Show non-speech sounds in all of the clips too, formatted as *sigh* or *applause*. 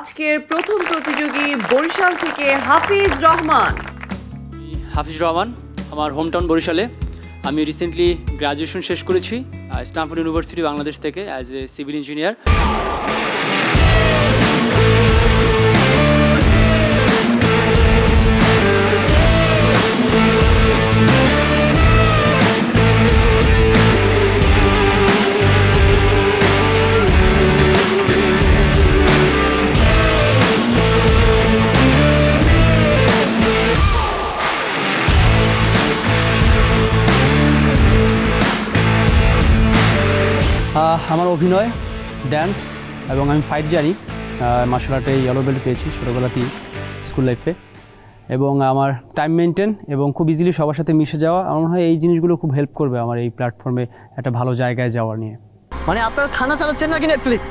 আজকের প্রথম প্রতিযোগী বরিশাল থেকে হাফিজ রহমান। হাফিজ রহমান, আমার হোমটাউন বরিশালে। আমি রিসেন্টলি গ্রাজুয়েশন শেষ করেছি স্টামফোর্ড ইউনিভার্সিটি বাংলাদেশ থেকে অ্যাজ এ সিভিল ইঞ্জিনিয়ার অভিনয় ড্যান্স এবং আমি ফাইট জানি। মার্শাল আর্টে ইয়েলো বেল্ট পেয়েছি ছোটোবেলাতেই স্কুল লাইফে এবং আমার টাইম মেনটেন এবং খুব ইজিলি সবার সাথে মিশে যাওয়া। আমার মনে হয় এই জিনিসগুলো খুব হেল্প করবে আমার এই প্ল্যাটফর্মে একটা ভালো জায়গায় যাওয়ার নিয়ে। মানে আপনারা থানা চালাচ্ছেন নাকি নেটফ্লিক্স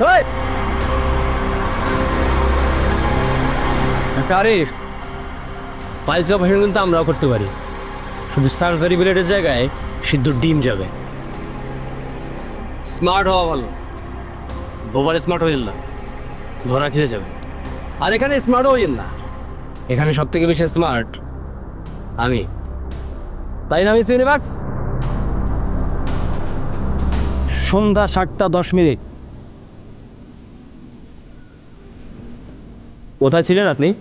আরিফ পাইলস অপারেশন কিন্তু আমরাও করতে পারি। শুধু সার্জারি ব্লেডের জায়গায় সিদ্ধ ডিম যাবে। স্মার্ট হওয়া ভালো। বোবারে স্মার্ট হইল না। ধরা খেয়ে যাবে। আর এখানে স্মার্ট হইল না। এখানে সব থেকে বেশি স্মার্ট আমি। তাই না, মিস ইউনিভার্স? সন্ধ্যা সাতটা দশ মিনিট। কোথায় ছিলেন আপনি?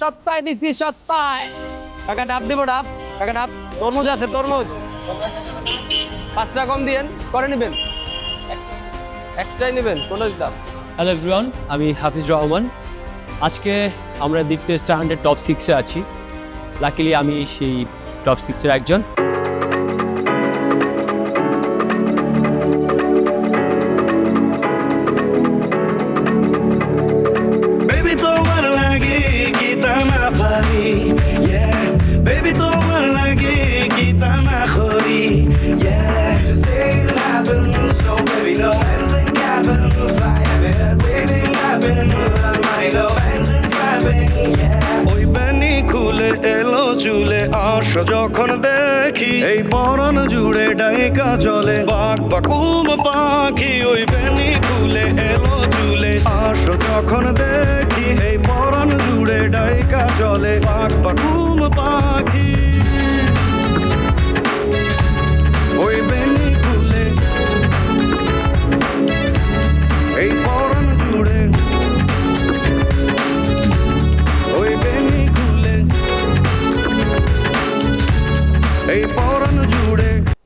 সস্তায় দিছি সস্তায় কাকা ডাব দিব ডাব কাকা ডাব তরমুজ আছে তরমুজ পাঁচটা কম দিয়েন করে নেবেন একটাই নেবেন কোনো হ্যালো এভরিওয়ান আমি হাফিজ রহমান। আজকে আমরা দীপ্ত স্টার হান্ড্রেড টপ সিক্সে আছি। লাকিলি আমি সেই টপ সিক্সের একজন। চুলে যখন দেখি, এই পরন জুড়ে ডাইকা চলে। বাঘ বাকুম পাখি ওই বেনি খুলে এলো চুলে। আস যখন দেখি, এই পরন জুড়ে ডাইকা চলে। বাঘ বাকুম পাখি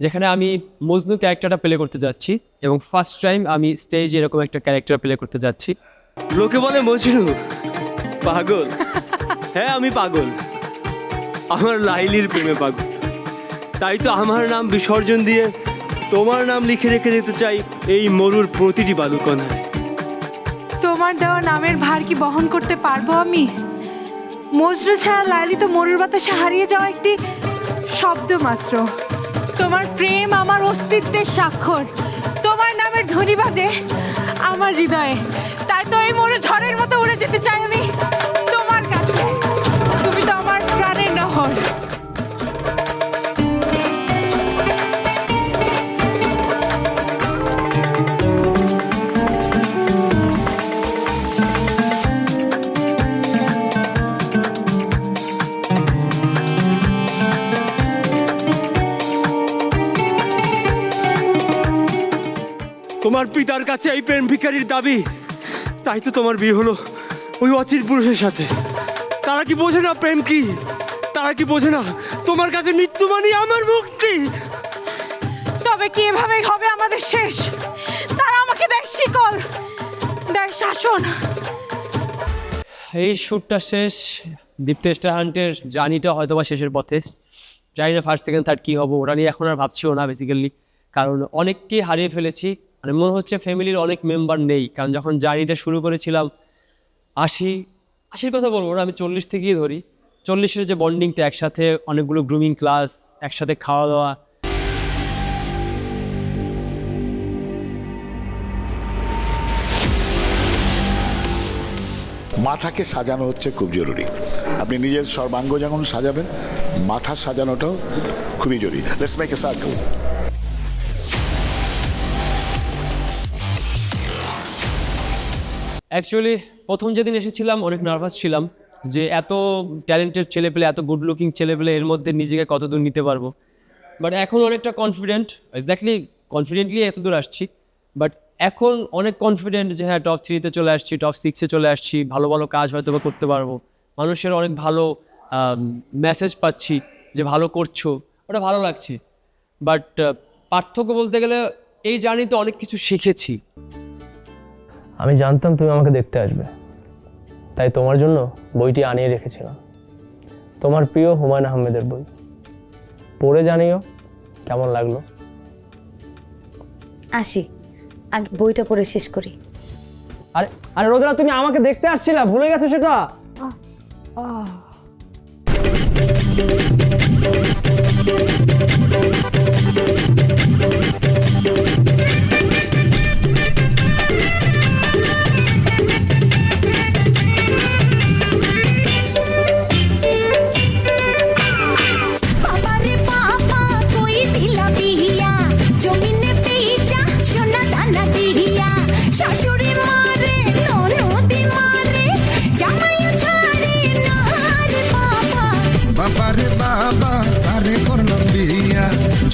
যেখানে আমি মজনু ক্যারেক্টারটা প্লে করতে যাচ্ছি এবং ফার্স্ট টাইম আমি স্টেজ এরকম একটা ক্যারেক্টার প্লে করতে যাচ্ছি। লোকে বলে মজনু পাগল? হ্যাঁ আমি পাগল। আমার লাইলির প্রেমে পাগল। তাই তো আমার নাম বিসর্জন দিয়ে তোমার নাম লিখে রেখে যেতে চাই এই মরুর প্রতিটি বালুকণায়। তোমার দেওয়া নামের ভার কি বহন করতে পারব আমি? মজনু ছাড়া লাইলি তো মরুর বাতাসে হারিয়ে যাওয়া একটি শব্দ মাত্র। তোমার প্রেম আমার অস্তিত্বের স্বাক্ষর। তোমার নামের ধ্বনি বাজে আমার হৃদয়ে। তাই তো এই মরু ঝড়ের মতো উড়ে যেতে চাই আমি তোমার কাছে। তুমি তো আমার প্রাণের নহর। তোমার পিতার কাছে এই প্রেম ভিকারির দাবি। তাই তো তোমার বিয়ে হলো ওই অচির পুরুষের সাথে। তারা কি বোঝে না প্রেম কি? তারা কি বোঝে না তোমার কাছে মৃত্যু মানে আমার মুক্তি? তবে কি এভাবেই হবে আমাদের শেষ? তারা আমাকে দেয় শিকল। দেয় শাসন। এই শ্যুটটা শেষ। দীপ্ত স্টার হান্টের জার্নিটা হয়তো বা শেষের পথে। জানি না ফার্স্ট সেকেন্ড থার্ড কী হব ওটা নিয়ে এখন আর ভাবছিও না বেসিক্যালি কারণ অনেককে হারিয়ে ফেলেছি। মানে মনে হচ্ছে ফ্যামিলির অনেক মেম্বার নেই, কারণ যখন জার্নিটা শুরু করেছিলাম, আশি, আশির কথা বলব না, আমি চল্লিশ থেকেই ধরি। চল্লিশের যে বন্ডিংটা, একসাথে অনেকগুলো গ্রুমিং ক্লাস একসাথে খাওয়া দাওয়া মাথাকে সাজানো হচ্ছে খুব জরুরি। আপনি নিজের সর্বাঙ্গ যেমন সাজাবেন, মাথা সাজানোটাও খুবই জরুরি। Let's make a circle actually প্রথম যেদিন এসেছিলাম, অনেক নার্ভাস ছিলাম যে এত ট্যালেন্টেড ছেলেপেলে এত গুড লুকিং ছেলেপেলে এর মধ্যে নিজেকে কতদূর নিতে পারব। বাট এখন অনেকটা কনফিডেন্ট এক্স্যাক্টলি কনফিডেন্টলি এত দূর আসছি। বাট এখন অনেক কনফিডেন্ট যে হ্যাঁ টপ থ্রিতে চলে আসছি টপ সিক্সে চলে আসছি, ভালো ভালো কাজ হয়তো বা করতে পারব। মানুষের অনেক ভালো মেসেজ পাচ্ছি যে ভালো করছ, ওটা ভালো লাগছে। বাট পার্থক্য বলতে গেলে এই জার্নিতে অনেক কিছু শিখেছি। আমি জানতাম তুমি আমাকে দেখতে আসবে। তাই তোমার জন্য বইটি আনিয়ে রেখেছিলাম। তোমার প্রিয় হুমায়ুন আহমেদের বই। পড়ে জানিও কেমন লাগল। আসি আগে বইটা পড়ে শেষ করি। আরে আরে রোদেলা তুমি আমাকে দেখতে আসছিলা ভুলে গেছো সেটা?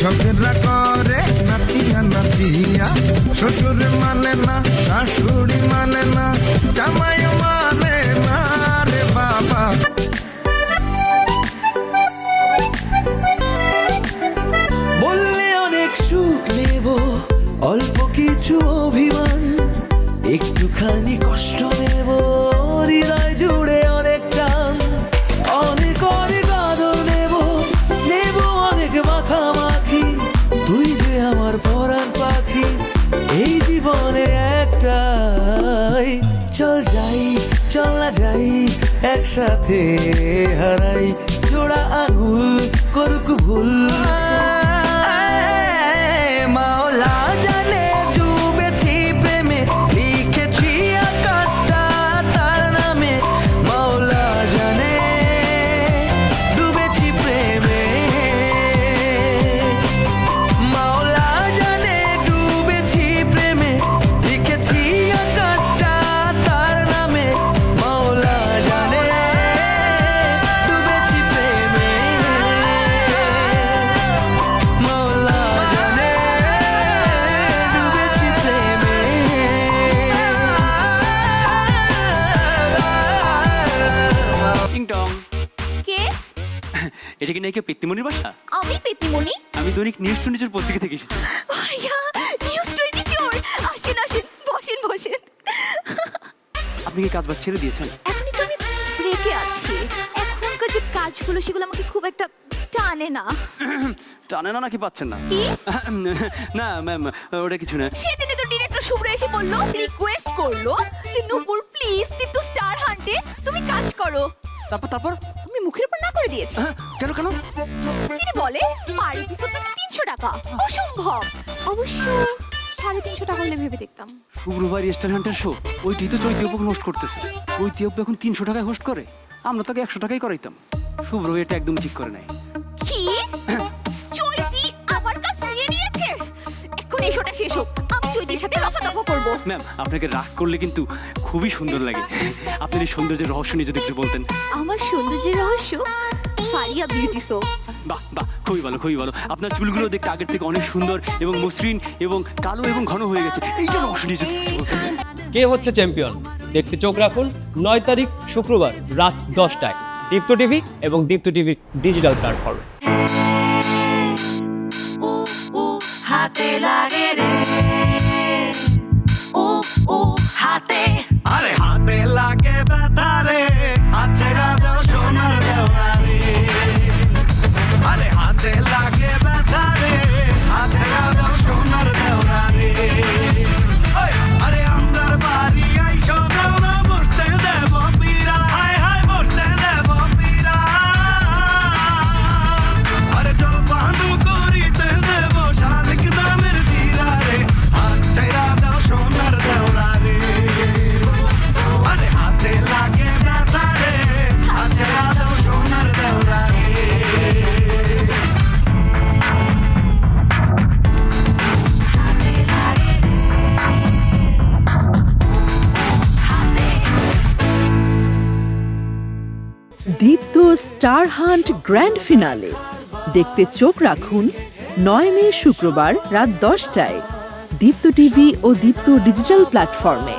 ঝগড়া করে, নাচিয়া নাচিয়া। শ্বশুর মানে না, শাশুড়ি মানে না, জামাই মানে না রে বাবা। বললে অনেক সুখ নেব, অল্প কিছু অভিমান, একটুখানি কষ্ট চল যাই চল না যাই একসাথে হারাই। জোড়া আঙুল করুক ভুল। এটা কি নাকি পেত্তিমনির বাসা? আমি পেতিমনি? আমি দৈনিক নিউজ টোয়েন্টির পত্রিকা থেকে এসেছি। ভাইয়া নিউজ টোয়েন্টি চোর আসেন আসেন বসেন বসেন। আপনি কি কাজ বাজ ছেড়ে দিয়েছেন? এখনই তো আমি ব্রেকে আছি। এখনকার যে কাজগুলো সেগুলো আমাকে খুব একটা টানে না। টানে না নাকি পাচ্ছেন না? *laughs* না ম্যাম ওটা কিছু না। সেদিনে তো ডিরেক্টর শুভ্র এসে বলল রিকোয়েস্ট করল যে নূপুর প্লিজ কিন্তু স্টার হান্টে তুমি কাজ করো। তারপর তারপর? আমি মুখের উপর করে দিয়েছি। কেন কেন? তিনি বলে? পার এপিসোড নাকি তিনশো টাকা? অসম্ভব। অবশ্য সাড়ে তিনশো টাকা হলে ভেবে দেখতাম। শুক্রবার স্টার হান্টার শো ওইটি তো চৈতি অপু হোস্ট করতেছে। চৈতি অপু এখন তিনশো টাকায় হোস্ট করে। আমরা তাকে একশো টাকাই করাইতাম। শুভ্র এটা একদম ঠিক করে নাই। কি? *clears throat* চৈতি আবার কাজ নিয়ে নিয়েছে? এখন এই শোটা শেষ হোক। চৈতির সাথে করব। ম্যাম আপনাকে রাগ করলে কিন্তু খুবই সুন্দর লাগে। আপনার এই সৌন্দর্যের রহস্য নিয়ে যদি একটু বলতেন। আমার সৌন্দর্যের রহস্য? ফারিয়া বিউটি শো বাহ বাহ খুবই ভালো খুবই ভালো। আপনার চুলগুলো দেখতে আগের থেকে অনেক সুন্দর এবং মসৃণ এবং কালো এবং ঘন হয়ে গেছে। এইটা রহস্য নিয়ে যদি কে হচ্ছে চ্যাম্পিয়ন দেখতে চোখ রাখুন। নয় তারিখ শুক্রবার রাত দশটায়। দীপ্ত টিভি এবং দীপ্ত টিভির ডিজিটাল প্ল্যাটফর্মে হাতে লাগে রে। Star hunt grand finale. দেখতে চোখ রাখুন, নয় মে শুক্রবার রাত দশটায়, দীপ্ত টিভি ও দীপ্ত ডিজিটাল প্ল্যাটফর্মে।